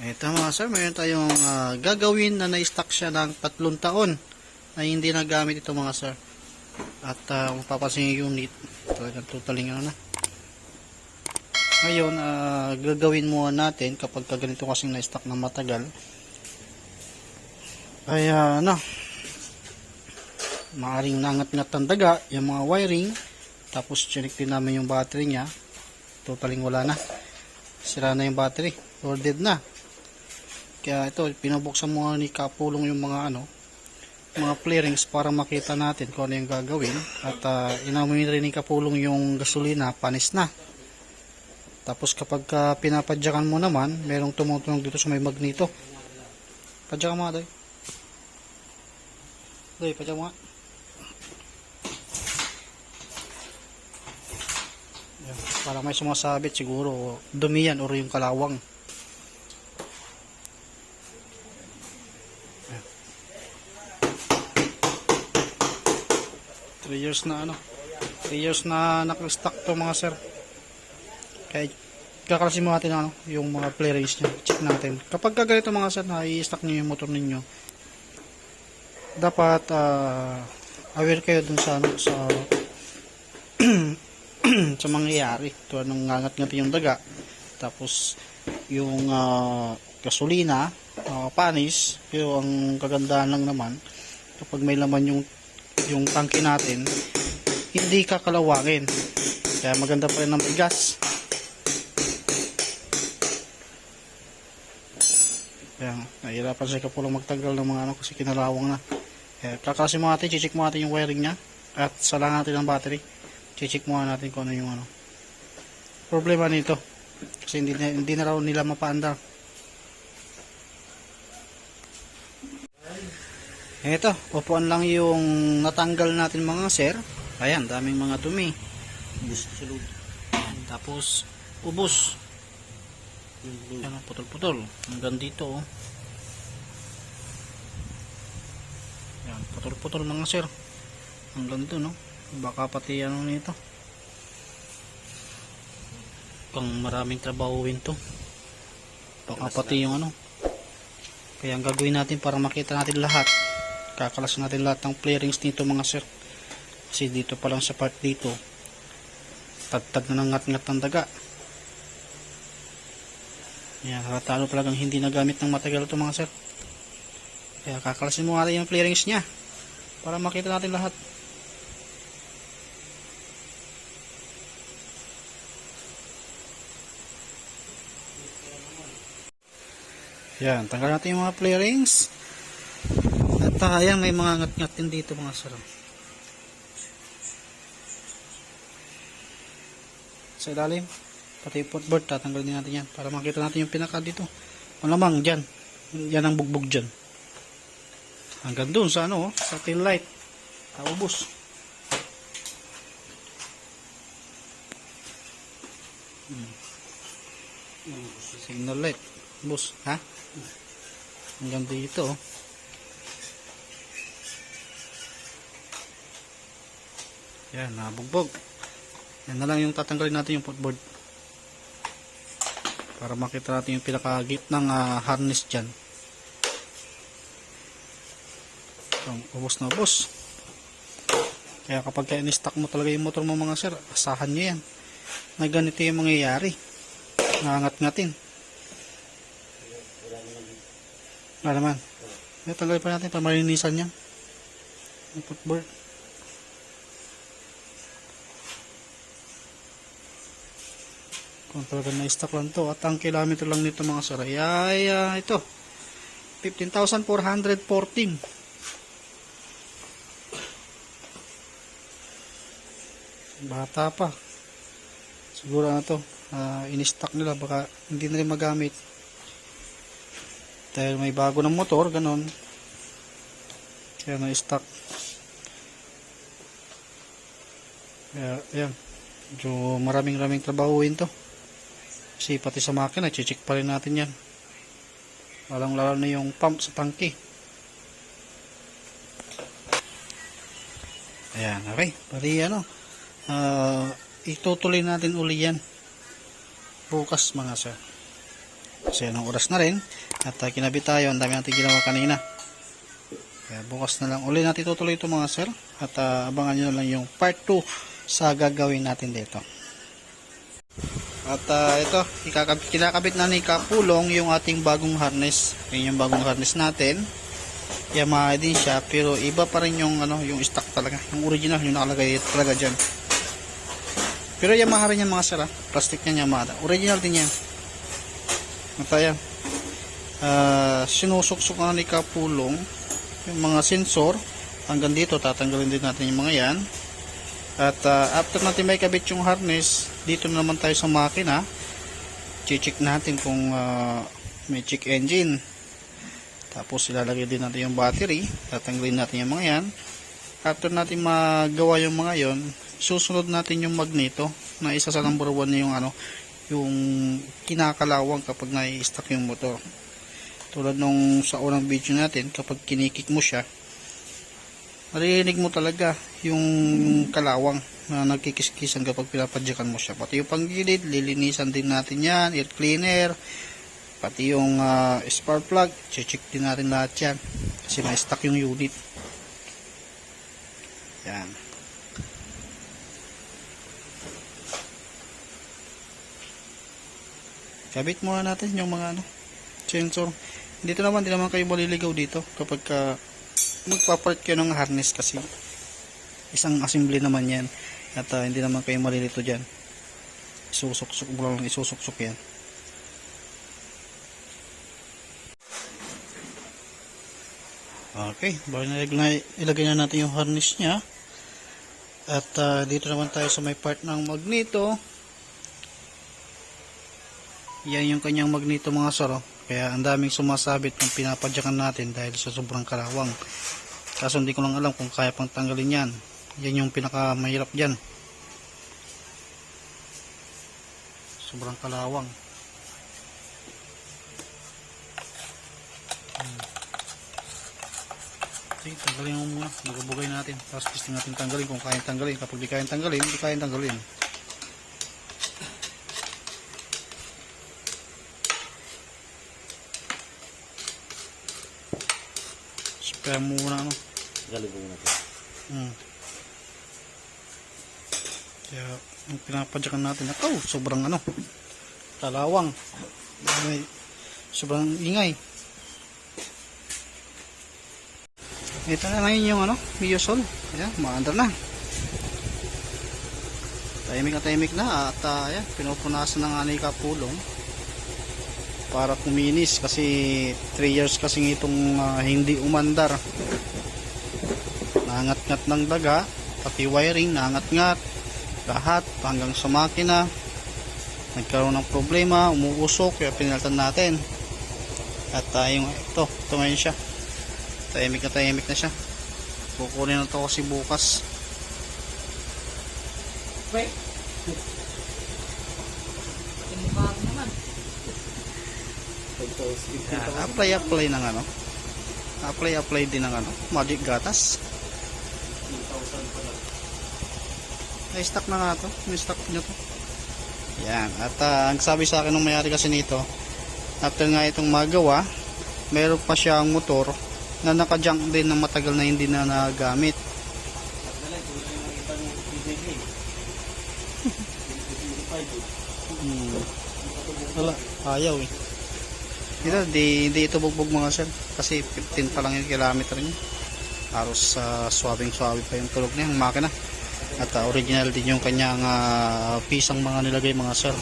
Ito mga sir, mayroon tayong ah, gagawin na na-stock siya ng tatlong taon na hindi nagamit ito mga sir. At uh, kung yung unit, talagang totaling ano na. Ngayon, ah, gagawin muna natin kapag ka ganito kasing na-stock ng matagal. Ay ah, ano, maaring nangat-ngat ng daga, yung mga wiring, tapos chinik din namin yung battery niya, totaling wala na. Sira na yung battery, or dead na. Kaya ito, pinabuksan mo ni Kapulong yung mga ano, mga flarings para makita natin kung ano yung gagawin. At uh, inamoy rin ni Kapulong yung gasolina, panis na. Tapos kapag ka pinapadyakan mo naman, merong tumutunog dito sa may magneto. Padyakan mo nga, Doy. Doy, padyakan mo nga. Para may sumasabit siguro, dumi yan or yung kalawang. 3 years na ano. 3 years na nakastock to mga sir. Kaya kakalasin mo natin ano, yung mga play race nyo check natin. Kapag ka ganito mga sir na i-stock nyo yung motor ninyo dapat ah, aware kayo dun sa ano sa sa mangyayari. Tulad ng ngangat-ngat yung daga tapos yung ah, gasolina ah, panis pero ang kagandahan lang naman. Kapag may laman yung yung tangke natin hindi kakalawangin. Kaya maganda pa rin ng bigas. Kaya nahihirapan siya kapulong magtagal ng mga ano kasi kinalawang na. Kaya kakalasin mo natin chichik mo natin yung wiring nya at sala natin ang battery. Chichik mo natin kung ano yung ano. Problema nito kasi hindi hindi na raw nila mapaandar Eto, upuan lang yung natanggal natin mga sir. Ayan, daming mga dumi. Ubus sa loob. Tapos, ubos. Ayan, oh, putol-putol. Hanggang dito, oh. Ayan, putol-putol mga sir. Hanggang dito, no? Baka pati ano nito. Pang maraming trabahuin to. Baka pati yung ano. Kaya ang gagawin natin para makita natin lahat kakalasan natin lahat ng flarings nito mga sir. Kasi dito pa lang sa part dito tagtag na ng ngat-ngat ng daga. Yan halatalo talagang hindi nagamit ng matagal ito mga sir. Kaya kakalasin mo natin yung flarings nya para makita natin lahat. Yan tanggal natin yung mga flarings at uh, ayan, may mga ngat-ngat din dito mga sir. Sa ilalim, pati yung footboard, tatanggalin din natin yan para makita natin yung pinaka dito. Malamang dyan. Yan ang bugbog dyan. Hanggang dun sa ano, sa tail light. Taubos. Hmm. Signal light. Bus, ha? Hanggang dito, oh. Yan, nabugbog. Yan na lang yung tatanggalin natin yung footboard. Para makita natin yung pinakagit ng ah, harness dyan. So, ubos na ubos. Kaya kapag kaya ni-stock mo talaga yung motor mo mga sir, asahan nyo yan. Na ganito yung mangyayari. Nangat-ngatin. Wala naman. Kaya tanggalin pa natin para malinisan yan. Yung footboard. Kung talaga na-stock lang to at ang kilometer lang nito mga sir ay, ay ah, ito. 15,414 bata pa. Siguro na to uh, in-stock nila. Baka hindi na rin magamit. Dahil may bago ng motor ganon kaya na-stock kaya yan medyo maraming maraming trabahuin to kasi pati sa makina, chichik pa rin natin yan. Walang lalo na yung pump sa tangke. Ayan, okay. Pati ano, uh, itutuloy natin uli yan. Bukas mga sir. Kasi anong oras na rin. At uh, kinabit tayo. Ang dami natin ginawa kanina. Kaya bukas na lang. Uli natin tutuloy ito mga sir. At uh, abangan nyo na lang yung part 2 sa gagawin natin dito. At uh, ito, ikakabit, kinakabit na ni Kapulong yung ating bagong harness. Yan yung bagong harness natin. Yamaha din siya pero iba pa rin yung ano, yung stock talaga. Yung original yung nakalagay talaga diyan. Pero Yamaha rin yan mga sir ah. Plastic niya Yamaha. Original din yan. At ayan. Uh, sinusuksok na ni Kapulong yung mga sensor. Hanggang dito tatanggalin din natin yung mga yan. At uh, after natin may kabit yung harness, dito na naman tayo sa makina. Check natin kung uh, may check engine. Tapos ilalagay din natin yung battery. Tatanggalin natin yung mga yan. After natin magawa yung mga yon, susunod natin yung magneto na isa sa number 1 na yung ano, yung kinakalawang kapag nai-stack yung motor. Tulad nung sa unang video natin, kapag kinikik mo siya, maririnig mo talaga yung kalawang na nagkikiskisan kapag pinapadyakan mo siya. Pati yung panggilid, lilinisan din natin yan, air cleaner, pati yung uh, spark plug, check din natin lahat yan. Kasi may stock yung unit. Yan. Kabit muna natin yung mga ano, sensor. Dito naman, di naman kayo maliligaw dito kapag ka magpapalit kayo ng harness kasi isang assembly naman yan. At uh, hindi naman kayo malilito dyan. Isusuksok mo lang isusuksok yan. Okay bali na ilagay na natin yung harness nya at uh, dito naman tayo sa may part ng magneto. Yan yung kanyang magneto mga saro kaya ang daming sumasabit ng pinapadyakan natin dahil sa sobrang kalawang. Kaso hindi ko lang alam kung kaya pang tanggalin yan. Yan yung pinaka mahirap dyan. Sobrang kalawang. Hmm. sige tanggalin mo muna. Magabugay natin. Tapos gusto natin tanggalin kung kayang tanggalin. Kapag di kayang tanggalin hindi kayang tanggalin mo muna ano Galibong na ito. Hmm. Kaya, yung pinapadyakan natin, oh, sobrang ano, kalawang. May, sobrang ingay. Ito na ngayon yung ano, Miyosol. Ayan, maandar na. Tahimik na tahimik na at uh, ayan, pinupunasan ng anay kapulong para kuminis kasi 3 years kasi itong uh, hindi umandar. Nangat-ngat ng daga pati wiring nangat-ngat lahat hanggang sa makina. Nagkaroon ng problema umuusok kaya pinaltan natin. At uh, ito ito ngayon siya. Tahimik na tahimik na siya. Kukunin na to kasi bukas. Wait. Mukha ko naman. Yan, apply apply ng ano? Apply apply din ng ano? Magic gatas? Ay stock na nga to. May stock nyo to. Yan. At uh, ang sabi sa akin ng mayari kasi nito after nga itong magawa meron pa siyang motor na nakajunk din ng matagal na hindi na nagamit. Hmm. wala. ayaw eh dito di, di ito bugbog mga sir. Kasi 15 pa lang yung kilometer niya. Halos uh, swabing swabe pa yung tulog niya ang makina. At uh, original din yung kanyang uh, pisang mga nilagay mga sir.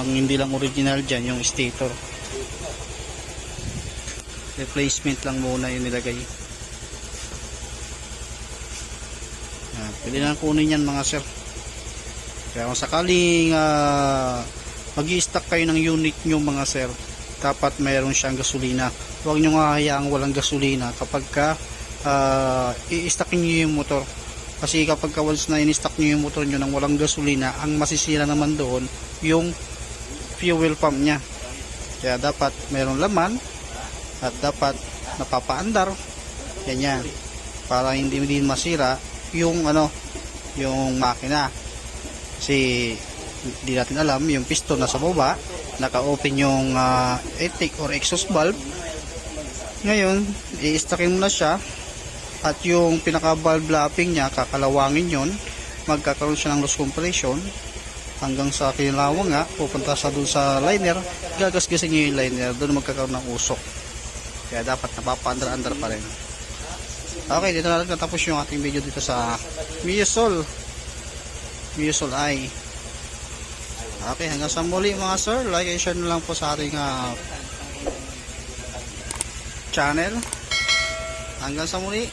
Ang hindi lang original dyan yung stator. Replacement lang muna yung nilagay. Uh, pwede na kunin yan mga sir. Kaya kung sakaling uh, mag stock kayo ng unit nyo mga sir dapat mayroon siyang gasolina. Huwag nyo nga hayaang walang gasolina kapag ka uh, i-stockin nyo yung motor. Kasi kapag ka once na in-stock nyo yung motor nyo nang walang gasolina ang masisira naman doon yung fuel pump nya kaya dapat mayroong laman at dapat napapaandar. Ganyan. Para hindi din masira yung ano yung makina. Kasi hindi natin alam yung piston nasa baba naka-open yung ah, intake or exhaust valve. Ngayon, i-stackin mo na siya at yung pinaka-valve lapping niya, kakalawangin yon magkakaroon siya ng loss compression hanggang sa kinalawang nga, pupunta sa dun sa liner, gagasgasin niyo yung liner, doon magkakaroon ng usok. Kaya dapat napapa-under-under pa rin. Okay, dito na natapos yung ating video dito sa Miusol. Miusol I. Okay, hanggang sa muli mga sir, like and share na lang po sa ating ah, channel. Hanggang sa muli,